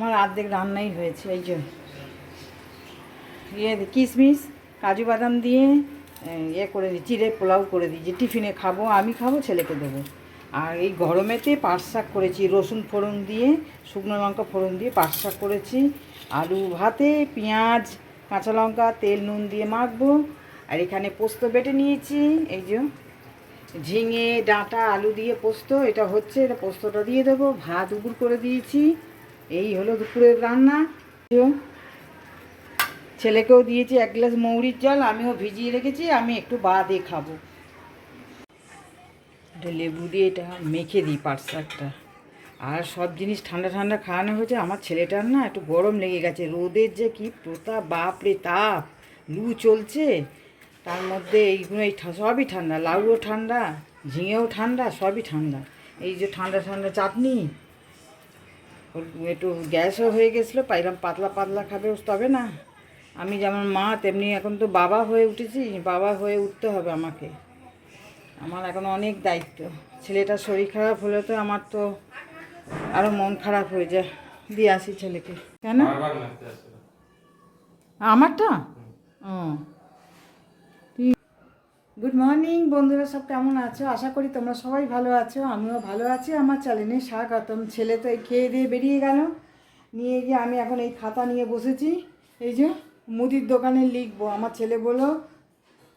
অর্ধেক রান্নাই হয়েছে, এই যে। ইয়ে কিশমিশ কাজু বাদাম দিয়ে ইয়ে করে দিই চিড়ে পোলাও করে দিই, যে টিফিনে খাব, আমি খাব, ছেলেকে দেবো। আর এই গরমেতে পাট শাক করেছি, রসুন ফোড়ন দিয়ে, শুকনো লঙ্কা ফোড়ন দিয়ে পাট শাক করেছি, আলু ভাতে, পেঁয়াজ, কাঁচা লঙ্কা, তেল, নুন দিয়ে মাখবো, আর এখানে পোস্ত বেটে নিয়েছি, এই যে। ঝিঙে, ডাঁটা, আলু দিয়ে পোস্ত, এটা হচ্ছে, এটা পোস্তটা দিয়ে দেবো, ভাত উগুর করে দিয়েছি। এই হলো দুপুরের রান্না। ছেলেকেও দিয়েছি এক গ্লাস মৌরির জল, আমিও ভিজিয়ে রেখেছি, আমি একটু বাদে খাব। এটা লেবু দিয়ে এটা মেখে দিই শাকটা আর সব জিনিস ঠান্ডা ঠান্ডা খাওয়ানো হয়েছে, আমার ছেলেটার না একটু গরম লেগে গেছে। রোদের যে কি প্রতাপ, বাপরে তাপ, লু চলছে। তার মধ্যে এইগুলো, এই সবই ঠান্ডা, লাউও ঠান্ডা, ঝিঙেও ঠান্ডা, সবই ঠান্ডা। এই যে ঠান্ডা ঠান্ডা চাটনি ওর একটু গ্যাসও হয়ে গেছিল পাইলাম পাতলা পাতলা খাবে তবে না আমি যেমন মা তেমনি এখন তো বাবা হয়ে উঠেছি বাবা হয়ে উঠতে হবে আমাকে। আমার এখন অনেক দায়িত্ব। ছেলেটার শরীর খারাপ হলে তো আমার তো আরও মন খারাপ হয়ে যায়। দিয়ে আসি ছেলেকে। কেন? আমারটা? ও। গুড মর্নিং বন্ধুরা সব কেমন আছো? আশা করি তোমরা সবাই ভালো আছো, আমিও ভালো আছি। আমার চ্যানেলে স্বাগতম। ছেলে তো এই খেয়ে দিয়ে বেরিয়ে গেল। নিয়ে গিয়ে আমি এখন এই খাতা নিয়ে বসেছি। এই যে মুদির দোকানে লিখব। আমার ছেলে বলল,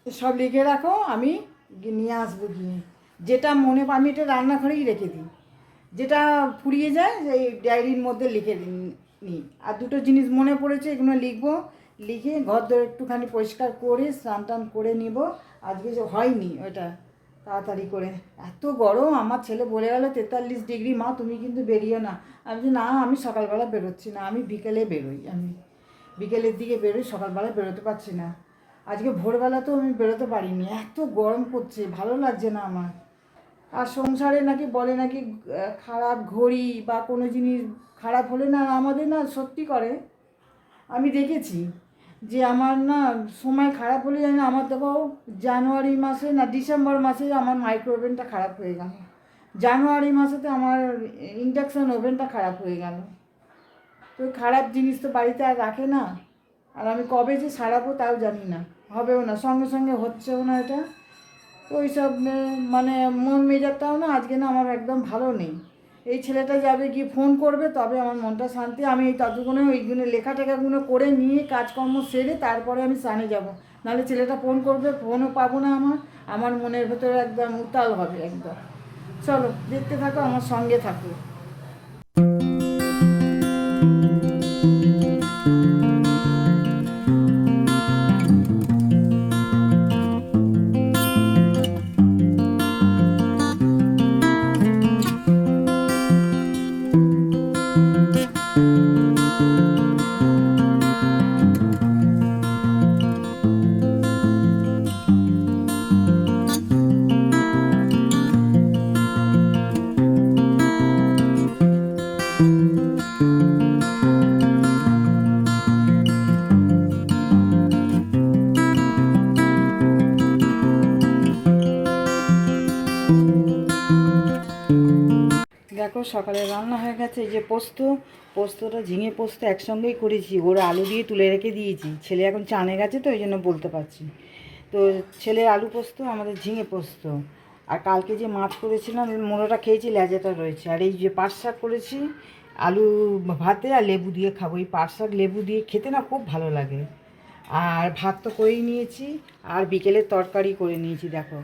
সব লিখে রাখো, আমি নিয়ে আসব গিয়ে। যেটা মনে, আমি এটা রান্নাঘরেই রেখে দিই। যেটা ফুরিয়ে যায়, এই ডায়েরির মধ্যে লিখে নিই। আর দুটো জিনিস মনে পড়েছে, এগুলো লিখব। লিখে ঘর দর একটুখানি পরিষ্কার করে, স্নান টান করে নিব। আজকে যে হয়নি ওটা তাড়াতাড়ি করে। এত গরম আমার ছেলে বলে গেল তেতাল্লিশ ডিগ্রি মা তুমি কিন্তু বেরিয়ে না। আমি বলছি, না আমি সকালবেলা বেরোচ্ছি না আমি বিকেলে বেরোই। আমি বিকেলের দিকে বেরোই সকালবেলা বেরোতে পারছি না। আজকে ভোরবেলা তো আমি বেরোতে পারিনি। এত গরম করছে ভালো লাগছে না আমার। আর সংসারে নাকি বলে নাকি খারাপ ঘড়ি বা কোনো জিনিস খারাপ হলে না আমাদের না সত্যি করে। আমি দেখেছি। যে আমার না সময় খারাপ হলে জানি না, আমার দেখো জানুয়ারি মাসে না ডিসেম্বর মাসে আমার মাইক্রো ওভেনটা খারাপ হয়ে গেল। জানুয়ারি মাসেতে আমার ইন্ডাকশান ওভেনটা খারাপ হয়ে গেল। তো খারাপ জিনিস তো বাড়িতে আর রাখে না। আর আমি কবে যে সারাবো তাও জানি না। হবেও না, সঙ্গে সঙ্গে হচ্ছেও না এটা। তো ওইসব মানে মন মেজাজটাও না আজকে না আমার একদম ভালো নেই। এই ছেলেটা যাবে গিয়ে ফোন করবে, তবে আমার মনটা শান্তি। আমি এই ততক্ষণে ওইগুলো লেখা টেখাগুলো করে নিয়ে কাজকর্ম সেরে তারপরে আমি স্নানে যাব। নাহলে ছেলেটা ফোন করবে ফোনও পাবো না আমার। আমার মনের ভেতরে একদম উতাল হবে একদম। চলো, দেখতে থাকো, আমার সঙ্গে থাকো। দেখো সকালে রান্না হয়ে গেছে, এই যে পোস্ত, পোস্তটা ঝিঙে পোস্ত একসঙ্গেই করেছি, ওর আলু দিয়ে তুলে রেখে দিয়েছি, ছেলে এখন চানে গেছে তো ওই জন্য বলতে পারছি। তো ছেলে আলু পোস্ত, আমাদের ঝিঙে পোস্ত। আর কালকে যে মাছ করেছিলাম মোড়োটা খেয়েছি, লেজাটা রয়েছে। আর এই যে পাট শাক করেছি, আলু ভাতে আর লেবু দিয়ে খাব। এই পাট শাক লেবু দিয়ে খেতে না খুব ভালো লাগে। আর ভাত তো করেই নিয়েছি, আর বিকেলের তরকারি করে নিয়েছি, দেখো।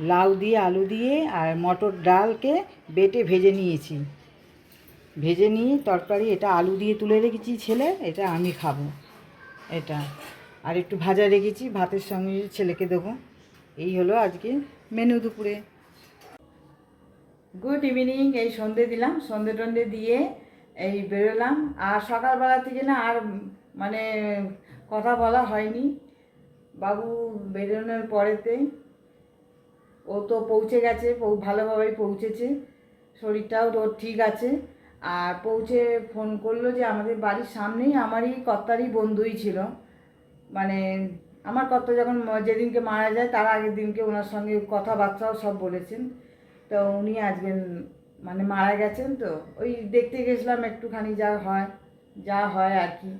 লাউ দিয়ে, আলু দিয়ে আর মটর ডালকে বেটে ভেজে নিয়েছি। ভেজে নিয়ে তরকারি, এটা আলু দিয়ে তুলে রেখেছি ছেলে, এটা আমি খাব। এটা। আর একটু ভাজা রেখেছি, ভাতের সঙ্গে ছেলেকে দেবো। এই হলো আজকে মেনু দুপুরে। গুড ইভিনিং এই সন্ধে দিলাম। সন্ধে টন্ধে দিয়ে এই বেরোলাম। আর সকালবেলা থেকে না আর মানে কথা বলা হয়নি। বাবু বেরোনোর পরেতে ও তো পৌঁছে গেছে ভালোভাবেই পৌঁছেছে। শরীরটাও ওর ঠিক আছে। আর পৌঁছে ফোন করল যে আমাদের বাড়ির সামনেই আমারই কর্তারই বন্ধুই ছিল। মানে আমার কর্তা যখন যেদিনকে মারা যায় তার আগের দিনকে ওনার সঙ্গে কথাবার্তাও সব বলেছেন। তো উনি আজকে মানে মারা গেছেন তো, ওই দেখতে গেছিলাম একটুখানি যা হয় যা হয় আর কি।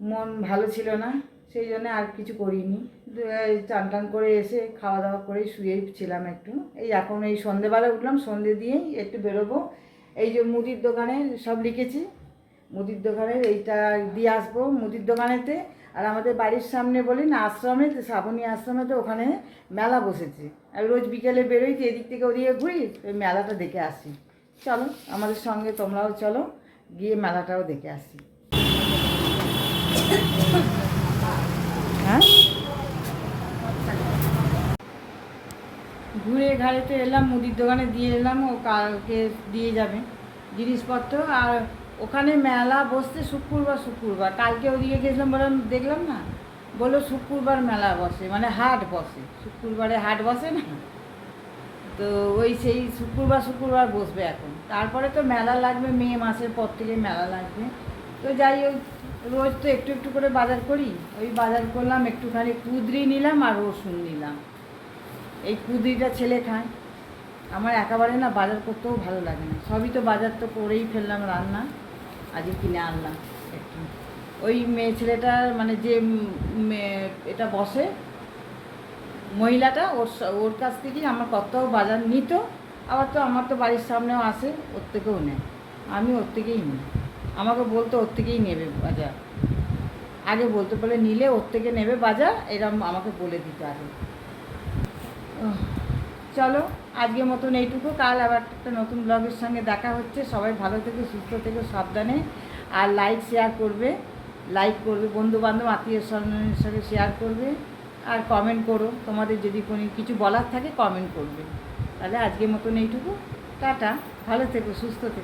মন ভালো ছিল না। সেই জন্য আর কিছু করিনি। চান টান করে এসে খাওয়া দাওয়া করে শুয়েই ছিলাম একটু। এই এখন এই সন্ধেবেলা উঠলাম, সন্ধে দিয়েই একটু বেরোবো। এই যে মুদির দোকানে সব লিখেছি। মুদির দোকানের এইটা দিয়ে আসব মুদির দোকানেতে। আর আমাদের বাড়ির সামনে বলি না, আশ্রমে শ্রাবণী আশ্রমে তো ওখানে মেলা বসেছে। আর রোজ বিকেলে বেরোই তো এদিক থেকে ওদিকে ঘুরি, ওই মেলাটা দেখে আসি। চলো আমাদের সঙ্গে তোমরাও চলো, গিয়ে মেলাটাও দেখে আসি। হ্যাঁ? ঘুরে ঘাড়েতে এলাম, মুদির দোকানে দিয়ে এলাম, ও কালকে দিয়ে যাবে জিনিসপত্র। আর ওখানে মেলা বসতে শুক্রবার শুক্রবার। কালকে ওদিকে গেছিলাম বললাম দেখলাম না। বলল শুক্রবার মেলা বসে মানে হাট বসে। শুক্রবারে হাট বসে না? তো ওই সেই শুক্রবার শুক্রবার বসবে এখন। তারপরে তো মেলা লাগবে, মে মাসের পর থেকে মেলা লাগবে। তো যাই হোক রোজ তো একটু একটু করে বাজার করি। ওই বাজার করলাম, একটুখানি কুদরি নিলাম আর রসুন নিলাম। এই কুদরিটা ছেলে খায়। আমার একেবারে না বাজার করতেও ভালো লাগে না। সবই তো বাজার তো করেই ফেললাম রান্না। আজকে কিনে আনলাম একটু। ওই মেয়ে ছেলেটার মানে যে এটা বসে, মহিলাটা, ওর ওর কাছ থেকেই আমার কত বাজার নিত। আবার তো আমার তো বাড়ির সামনেও আসে, ওর থেকেও নেয়। আমি ওর থেকেই নিই। আমাকে বলতো, ওর থেকেই নেবে বাজার। আগে বলতে পারলে নিলে ওর থেকে নেবে বাজার। এরকম আমাকে বলে দিত আগে। চলো, আজকের মতন এইটুকু। কাল আবার একটা নতুন ব্লগের সঙ্গে দেখা হচ্ছে। সবাই ভালো থেকে, সুস্থ থেকে, সাবধানে। আর লাইক শেয়ার করবে। লাইক করবে বন্ধু বান্ধব আত্মীয় স্বজনের সঙ্গে শেয়ার করবে। আর কমেন্ট করো। তোমাদের যদি কোনো কিছু বলার থাকে কমেন্ট করবে। তাহলে আজকের মতন এইটুকু। টাটা। ভালো থেকো, সুস্থ থেকো।